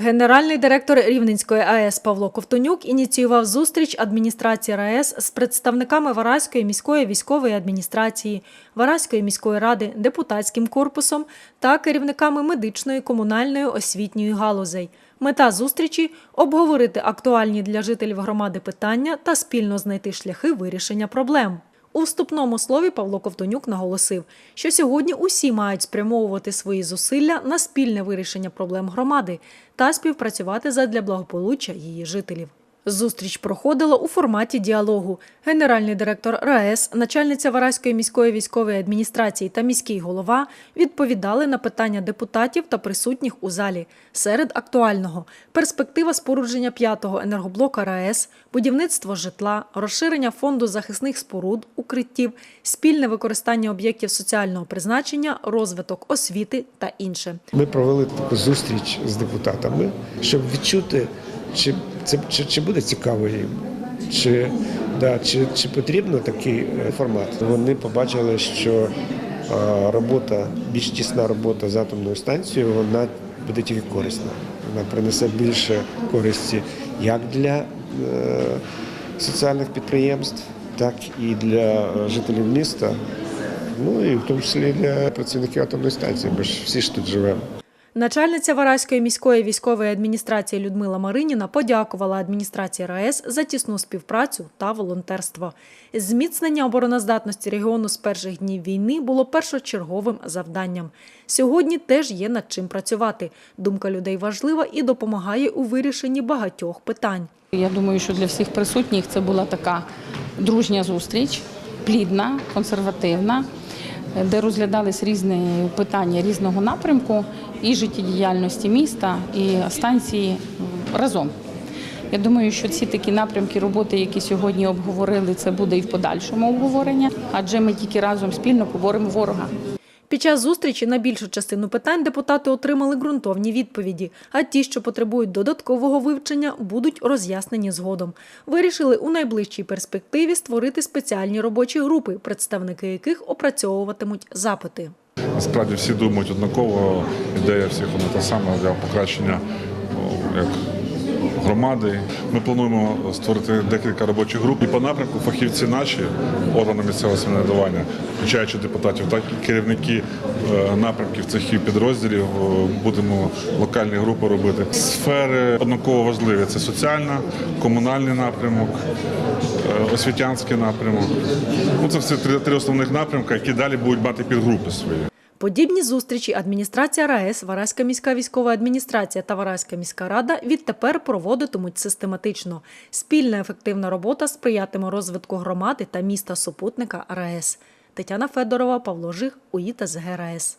Генеральний директор Рівненської АЕС Павло Ковтонюк ініціював зустріч адміністрації РаЕС з представниками Вараської міської військової адміністрації, Вараської міської ради, депутатським корпусом та керівниками медичної, комунальної, освітньої галузей. Мета зустрічі обговорити актуальні для жителів громади питання та спільно знайти шляхи вирішення проблем. У вступному слові Павло Ковтонюк наголосив, що сьогодні усі мають спрямовувати свої зусилля на спільне вирішення проблем громади та співпрацювати задля благополуччя її жителів. Зустріч проходила у форматі діалогу. Генеральний директор РаЕС, начальниця Вараської міської військової адміністрації та міський голова відповідали на питання депутатів та присутніх у залі. Серед актуального перспектива спорудження п'ятого енергоблока РаЕС, будівництво житла, розширення фонду захисних споруд, укриттів, спільне використання об'єктів соціального призначення, розвиток освіти та інше. Ми провели зустріч з депутатами, щоб відчути, чи це чи, чи буде цікаво їм, чи, да, чи, чи потрібно такий е, формат. Вони побачили, що е, робота, більш тісна робота з атомною станцією, вона буде тільки корисна. Вона принесе більше користі як для е, соціальних підприємств, так і для жителів міста. Ну і в тому числі для працівників атомної станції. Ми ж всі ж тут живемо. Начальниця Вараської міської військової адміністрації Людмила Мариніна подякувала адміністрації РаЕС за тісну співпрацю та волонтерство. Зміцнення обороноздатності регіону з перших днів війни було першочерговим завданням. Сьогодні теж є над чим працювати. Думка людей важлива і допомагає у вирішенні багатьох питань. Я думаю, що для всіх присутніх це була така дружня зустріч, плідна, консервативна, де розглядались різні питання різного напрямку і життєдіяльності міста, і станції разом. Я думаю, що ці такі напрямки роботи, які сьогодні обговорили, це буде і в подальшому обговорення, адже ми тільки разом спільно поборемо ворога. Під час зустрічі на більшу частину питань депутати отримали ґрунтовні відповіді, а ті, що потребують додаткового вивчення, будуть роз'яснені згодом. Вирішили у найближчій перспективі створити спеціальні робочі групи, представники яких опрацьовуватимуть запити. Насправді всі думають однаково, ідея всіх одна та сама для покращення ну, як громади. Ми плануємо створити декілька робочих груп і по напрямку фахівці наші органи місцевого самоврядування, включаючи депутатів, так і керівники е, напрямків цих і підрозділів. е, Будемо локальні групи робити. Сфери однаково важливі: це соціальна, комунальний напрямок, е, освітянський напрямок. Ну, це все три, три основних напрямки, які далі будуть мати підгрупи свої. Подібні зустрічі адміністрація РаЕС, Вараська міська військова адміністрація та Вараська міська рада відтепер проводитимуть систематично. Спільна ефективна робота сприятиме розвитку громади та міста супутника РаЕС. Тетяна Федорова, Павло Жих, УІТА з ГРАЕС.